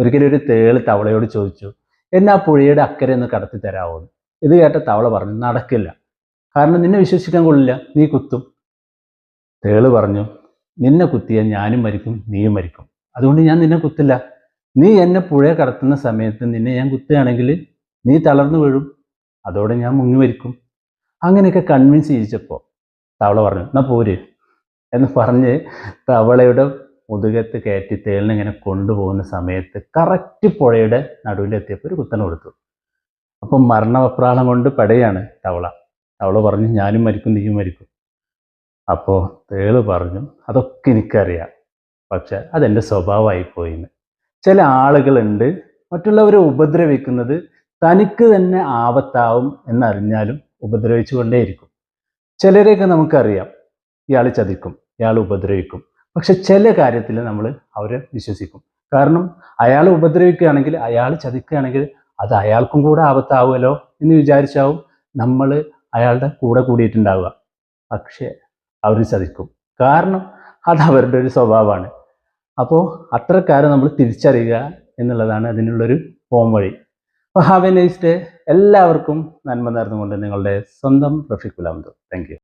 ഒരിക്കലും ഒരു തേൾ തവളയോട് ചോദിച്ചു എന്നെ ആ പുഴയുടെ അക്കരെ ഒന്ന് കടത്തി തരാമോ. ഇത് കേട്ട തവള പറഞ്ഞു നടക്കില്ല. കാരണം നിന്നെ വിശ്വസിക്കാൻ കൊള്ളില്ല നീ കുത്തും. തേൾ പറഞ്ഞു നിന്നെ കുത്തിയാൽ ഞാനും മരിക്കും നീയും മരിക്കും. അതുകൊണ്ട് ഞാൻ നിന്നെ കുത്തില്ല. നീ എന്നെ പുഴയെ കടത്തുന്ന സമയത്ത് നിന്നെ ഞാൻ കുത്തുകയാണെങ്കിൽ നീ തളർന്നു വീഴും. അതോടെ ഞാൻ മുങ്ങി മരിക്കും. അങ്ങനെയൊക്കെ കൺവിൻസ് ചെയ്യിച്ചപ്പോൾ തവള പറഞ്ഞു എന്നാ പോര്. എന്ന് പറഞ്ഞ് തവളയുടെ മുതുകത്ത് കയറ്റി തേലിനിങ്ങനെ കൊണ്ടുപോകുന്ന സമയത്ത് കറക്റ്റ് പുഴയുടെ നടുവിലെത്തിയപ്പോൾ ഒരു കുത്തനെ കൊടുത്തു. അപ്പം മരണവപ്രാളം കൊണ്ട് പടയാണ് തവള. തവള പറഞ്ഞു ഞാനും മരിക്കും നീയും മരിക്കും. അപ്പോൾ തേൾ പറഞ്ഞു അതൊക്കെ എനിക്കറിയാം. പക്ഷെ അതെന്റെ സ്വഭാവമായി പോയിന്ന്. ചില ആളുകളുണ്ട് മറ്റുള്ളവരെ ഉപദ്രവിക്കുന്നത് തനിക്ക് തന്നെ ആപത്താവും എന്നറിഞ്ഞാലും ഉപദ്രവിച്ചു കൊണ്ടേയിരിക്കും ചിലരെയൊക്കെ നമുക്കറിയാം ഇയാൾ ചതിക്കും ഇയാൾ ഉപദ്രവിക്കും. പക്ഷെ ചില കാര്യത്തിൽ നമ്മൾ അവരെ വിശ്വസിക്കും. കാരണം അയാൾ ഉപദ്രവിക്കുകയാണെങ്കിൽ അയാൾ ചതിക്കുകയാണെങ്കിൽ അത് അയാൾക്കും കൂടെ ആപത്താവുമല്ലോ എന്ന് വിചാരിച്ചാവും നമ്മൾ അയാളുടെ കൂടെ കൂടിയിട്ടുണ്ടാവുക. പക്ഷേ അവർ ചതിക്കും. കാരണം അത് അവരുടെ ഒരു സ്വഭാവമാണ്. അപ്പോൾ അത്രക്കാരെ നമ്മൾ തിരിച്ചറിയുക എന്നുള്ളതാണ് അതിനുള്ളൊരു പോം വഴി. അപ്പോൾ ഹാവ് എ നൈസ് ഡേ എല്ലാവർക്കും നന്മ നേർന്നുകൊണ്ട് നിങ്ങളുടെ സ്വന്തം റഫീഖ് താങ്ക് യു